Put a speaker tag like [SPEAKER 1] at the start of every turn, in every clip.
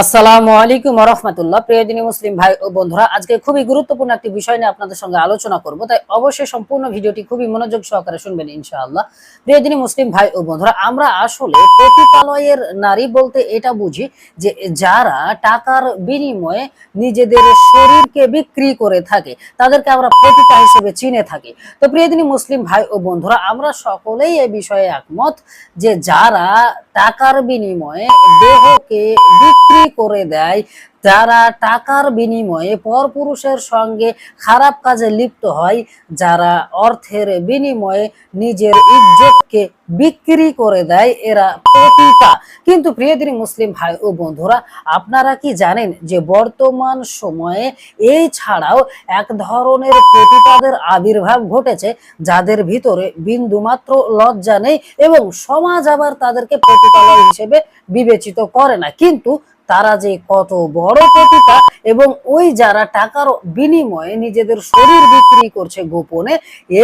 [SPEAKER 1] আসসালামু আলাইকুম রহমতুল্লাহ। প্রিয়দিনী মুসলিম ভাই ও বন্ধুরা, আজকে খুবই গুরুত্বপূর্ণ একটি বিষয় নিয়ে আপনাদের সঙ্গে আলোচনা করব। তাই অবশ্যই সম্পূর্ণ ভিডিওটি খুবই মনোযোগ সহকারে শুনবেন ইনশাআল্লাহ। প্রিয়দিনী মুসলিম ভাই ও বন্ধুরা, আমরা আসলে পতিতালয়ের নারী বলতে এটা বুঝি যে যারা টাকার বিনিময়ে নিজেদের শরীরকে বিক্রি করে থাকে, তাদেরকে আমরা পতিতা হিসেবে চিনে থাকি। তো প্রিয়দিনী মুসলিম ভাই ও বন্ধুরা, আমরা সকলেই এই বিষয়ে একমত যে যারা টাকার বিনিময়ে দেহকে বিক্রি করে দেয়, যারা টাকার বিনিময়ে পরপুরুষের সঙ্গে খারাপ কাজে লিপ্ত হয়, যারা অর্থের বিনিময়ে নিজের ইজ্জতকে বিক্রি করে দেয়, এরা পতিতা। কিন্তু প্রিয়দিনী মুসলিম ভাই ও বন্ধুরা, আপনারা কি জানেন যে বর্তমান সময়ে এই ছাড়াও এক ধরনের পতিতাদের আবির্ভাব ঘটেছে, যাদের ভিতরে বিন্দুমাত্র লজ্জা নেই এবং সমাজ আবার তাদেরকে পতিতালয় হিসেবে বিবেচিত করে না। কিন্তু তারা যে কত বড় পতিতা এবং ওই যারা টাকার বিনিময়ে নিজেদের শরীর বিক্রি করছে গোপনে,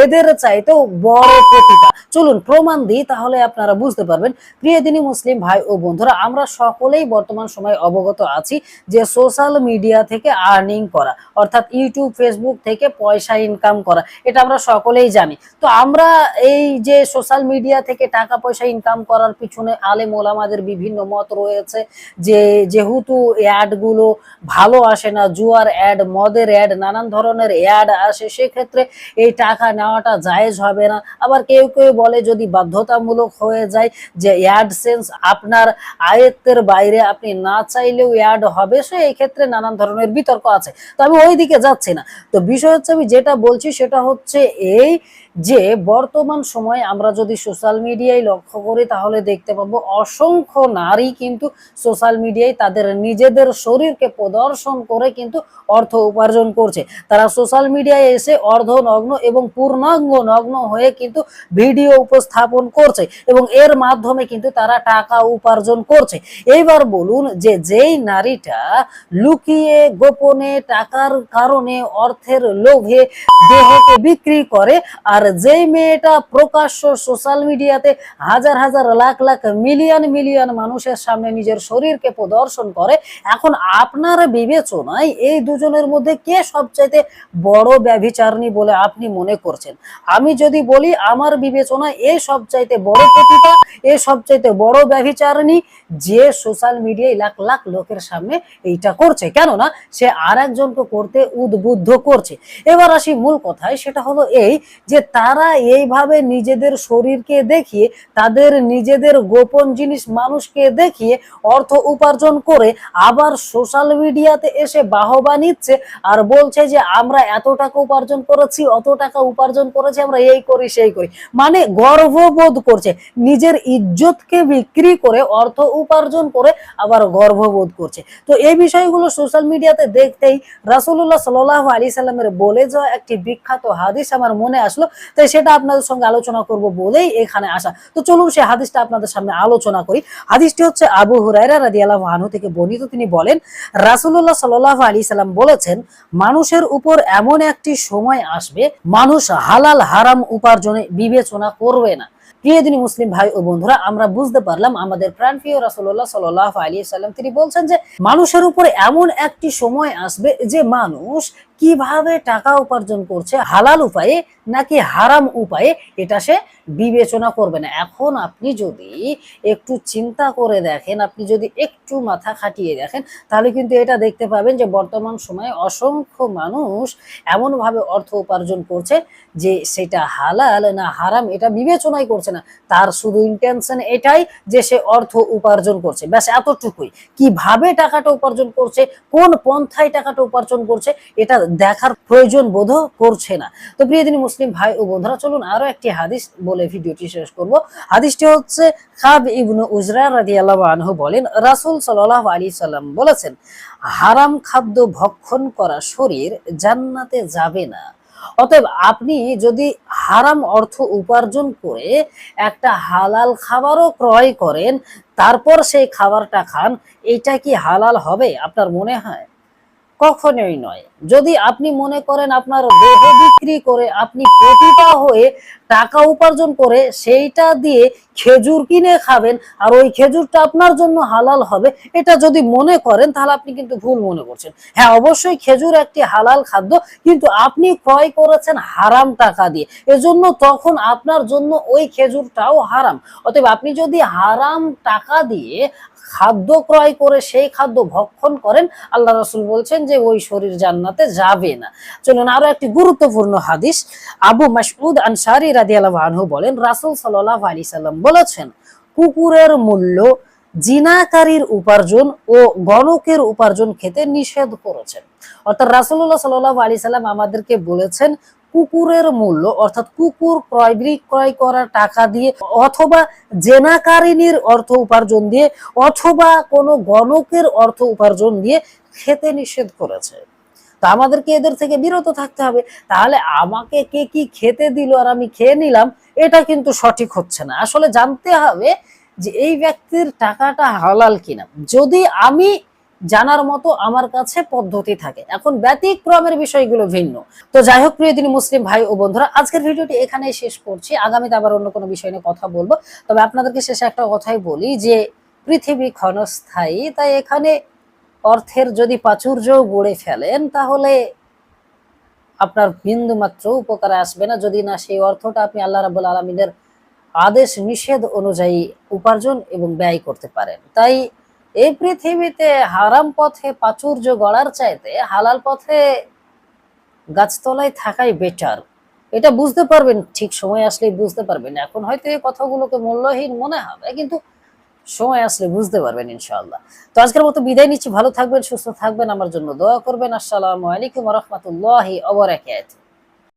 [SPEAKER 1] এদের চাইতেও বড় পতিতা চলুন প্রমাণ দিই তাহলে আপনারা বুঝতে পারবেন। প্রিয়দিনী মুসলিম ভাই ও বন্ধুরা, আমরা সকলেই বর্তমান সময় অবগত আছি যে সোশ্যাল মিডিয়া থেকে আর্নিং করা, অর্থাৎ ইউটিউব, ফেসবুক থেকে পয়সা ইনকাম করা, এটা আমরা সকলেই জানি। তো আমরা এই যে সোশ্যাল মিডিয়া থেকে টাকা পয়সা ইনকাম করার পিছনে আলেম ওলামাদের বিভিন্ন মত রয়েছে যে যেহেতু অ্যাডগুলো ভালো আসে না, জুয়ার অ্যাড মদের অ্যাড নানান ধরনের অ্যাড আসে, সেক্ষেত্রে এই টাকা নেওয়াটা জায়েজ হবে না। আবার কেউ কেউ বলে যদি বাধ্যতামূলক হয়ে যায় যে অ্যাডসেন্স আপনার আয়ত্তের বাইরে আপনি না চাইলেও অ্যাড হবে সে এই ক্ষেত্রে নানান ধরনের বিতর্ক আছে। তো আমি ওই দিকে যাচ্ছি না। তো বিষয় হচ্ছে আমি যেটা বলছি সেটা হচ্ছে এই যে বর্তমান সময়ে আমরা যদি সোশ্যাল মিডিয়ায় লক্ষ্য করি, তাহলে দেখতে পাবো অসংখ্য নারী কিন্তু সোশ্যাল মিডিয়ায় তাদের নিজেদের শরীরকে প্রদর্শন করে কিন্তু অর্থ উপার্জন করছে। তারা সোশ্যাল মিডিয়ায় এসে অর্ধ নগ্ন এবং পূর্ণাঙ্গ নগ্ন হয়ে কিন্তু ভিডিও উপস্থাপন করছে এবং এর মাধ্যমে কিন্তু তারা টাকা উপার্জন করছে। এইবার বলুন যে যেই নারীটা লুকিয়ে গোপনে টাকার কারণে অর্থের লোভে দেহকে বিক্রি করে আর যেই মেয়েটা প্রকাশ্য সোশ্যাল মিডিয়াতে হাজার হাজার, লাখ লাখ মিলিয়ন মিলিয়ন মানুষের সামনে নিজের শরীরকে প্রদর্শন করে, এখন আপনার বিবেচনায় এই দুজনের মধ্যে কে সবচাইতে বড় ব্যভিচারণী বলে আপনি মনে করছেন? আমি যদি বলি, আমার বিবেচনায় এই সবচাইতে বড় পতিতা এ সবচাইতে বড় ব্যভিচারণী যে সোশ্যাল মিডিয়ায় লাখ লাখ লোকের সামনে এইটা করছে। কেননা, সে আর একজনকে করতে উদ্বুদ্ধ করছে। এবার আসি মূল কথায়, সেটা হলো এই যে তারা এইভাবে নিজেদের শরীরকে দেখিয়ে, তাদের নিজেদের গোপন জিনিস মানুষকে দেখিয়ে অর্থ উপার্জন করে আবার সোশ্যাল মিডিয়াতে এসে বাহবা নিচ্ছে আর বলছে যে, আমরা এত টাকা উপার্জন করেছি, অত টাকা উপার্জন করেছি, আমরা এই করি, সেই করি। মানে গর্ববোধ করছে। নিজের ইজ্জতকে বিক্রি করে, অর্থ উপার্জন করে আবার গর্ববোধ করছে। তো এই বিষয়গুলো সোশ্যাল মিডিয়াতে দেখতেই রাসুল্লাহ সাল্লাহ আলী সাল্লামের বলে যাওয়া একটি বিখ্যাত হাদিস আমার মনে আসলো। তাই সেটা আপনাদের সঙ্গে আলোচনা করব বলেই এখানে আসা। তো চলুন সে হাদিসটা আপনাদের সামনে আলোচনা করি। হাদিসটি হচ্ছে আবু হুরাইরা রাদিয়াল্লাহু আনহু থেকে বর্ণিত। তিনি বলেন রাসুল্লাহ সাল আলী সাল্লাম বলেছেন, মানুষের উপর এমন একটি সময় আসবে, মানুষ হালাল, হারাম উপার্জনে বিবেচনা করবে না। প্রিয়দিনী মুসলিম ভাই ও বন্ধুরা, আমরা বুঝতে পারলাম আমাদের প্রাণপ্রিয় রাসূলুল্লাহ সাল্লাল্লাহু আলাইহি সাল্লাম তিনি বলছেন যে, মানুষের উপর এমন একটি সময় আসবে যে মানুষ কীভাবে টাকা উপার্জন করছে, হালাল উপায়ে নাকি হারাম উপায়ে, এটা সে বিবেচনা করবে না। এখন আপনি যদি একটু চিন্তা করে দেখেন, আপনি যদি একটু মাথা খাটিয়ে দেখেন, তাহলে কিন্তু এটা দেখতে পাবেন যে, বর্তমান সময়ে অসংখ্য মানুষ এমনভাবে অর্থ উপার্জন করছে যে, সেটা হালাল না হারাম, এটা বিবেচনাই করছে না। তার শুধু ইন্টেনশন এটাই যে সে অর্থ উপার্জন করছে। ব্যাস, এতটুকুই। কীভাবে টাকাটা উপার্জন করছে, কোন পন্থায় টাকাটা উপার্জন করছে, এটা দেখার প্রয়োজন বোধ করছে না। তো প্রিয়দিনী মুসলিম ভাই ও বন্ধুরা, চলুন আরও একটি হাদিস বলে ভিডিওটি শেষ করব। হাদিসটি হচ্ছে খাব ইবনু উজরা রাদিয়াল্লাহু আনহু বলেন, রাসূল সাল্লাল্লাহু আলাইহি সাল্লাম বলেছেন, হারাম খাদ্য ভক্ষণ করা শরীর জান্নাতে যাবে না। অতএব আপনি যদি হারাম অর্থ উপার্জন করে একটা হালাল খাবারও ক্রয় করেন, তারপর সেই খাবারটা খান এটা কি হালাল হবে আপনার মনে হয়? কখনোই নয়। যদি আপনি মনে করেন আপনার দেহ বিক্রি করে আপনি পতিতা হয়ে টাকা উপার্জন করে সেইটা দিয়ে খেজুর কিনে খাবেন আর ওই খেজুরটা আপনার জন্য হালাল হবে, এটা যদি মনে করেন তাহলে আপনি কিন্তু ভুল মনে করছেন। হ্যাঁ অবশ্যই খেজুর একটি হালাল খাদ্য, কিন্তু আপনি ক্রয় করেছেন হারাম টাকা দিয়ে। এজন্য তখন আপনার জন্য ওই খেজুরটাও হারাম। অতএব আপনি যদি হারাম টাকা দিয়ে খাদ্য ক্রয় করে সেই খাদ্য ভক্ষণ করেন, আল্লাহ রসুল বলছেন যে ওই শরীর জান্নাতে যাবে না। চলুন আরও একটি গুরুত্বপূর্ণ হাদিস, আবু মাসউদ আনসারি রাদিয়াল্লাহু আনহু বলেন, রাসূল সাল্লাল্লাহু আলাইহি সাল্লাম বলেছেন, কুকুরের মূল্য জিনাকারীর উপার্জন ও গণকের উপার্জন খেতে নিষেধ করেছেন। অর্থাৎ রাসুল্লাহ সাল্লাল্লাহু আলাইহি সাল্লাম আমাদেরকে বলেছেন কুকুরের মূল্য, অর্থাৎ কুকুর ক্রয়, বিক্রয় করার টাকা দিয়ে অথবা জেনাকারিনীর অর্থ উপার্জন দিয়ে অথবা কোনো গণকের অর্থ উপার্জন দিয়ে খেতে নিষেধ করেছে। তা আমাদেরকে এদের থেকে বিরত থাকতে হবে। তাহলে আমাকে কে কি খেতে দিল আর আমি খেয়ে নিলাম, এটা কিন্তু সঠিক হচ্ছে না। আসলে জানতে হবে যে এই ব্যক্তির টাকাটা হালাল কিনা। যদি আমি জানার মতো আমার কাছে পদ্ধতি থাকে। এখন ব্যতিক্রমের বিষয়গুলো ভিন্ন। তো যাই হোক, প্রিয় দিনী মুসলিম ভাই ও বন্ধুরা, আজকের ভিডিওটি এখানেই শেষ করছি। আগামীতে আবার অন্য কোনো বিষয় নিয়ে কথা বলব। তবে আপনাদেরকে শেষে একটা কথাই বলি যে, পৃথিবী ক্ষণস্থায়ী, তাই এখানে অর্থের যদি প্রাচুর্য গড়ে ফেলেন, তাহলে আপনার বিন্দু মাত্র উপকারে আসবে না। যদি না সেই অর্থটা আপনি আল্লাহ রাবুল আলমিনের আদেশ, নিষেধ অনুযায়ী উপার্জন এবং ব্যয় করতে পারেন। তাই এই পৃথিবীতে হারাম পথে প্রাচুর্য গড়ার চাইতে হালাল পথে গাছতলায় থাকাই বেটার এটা বুঝতে পারবেন, ঠিক সময় আসলেই বুঝতে পারবেন। এখন হয়তো এই কথাগুলোকে মূল্যহীন মনে হবে, কিন্তু সময় আসলে বুঝতে পারবেন ইনশাআল্লাহ। তো আজকের মতো বিদায় নিচ্ছি, ভালো থাকবেন, সুস্থ থাকবেন, আমার জন্য দোয়া করবেন। আসসালামু আলাইকুম রহমতুল্লাহি অবরাকাতুহু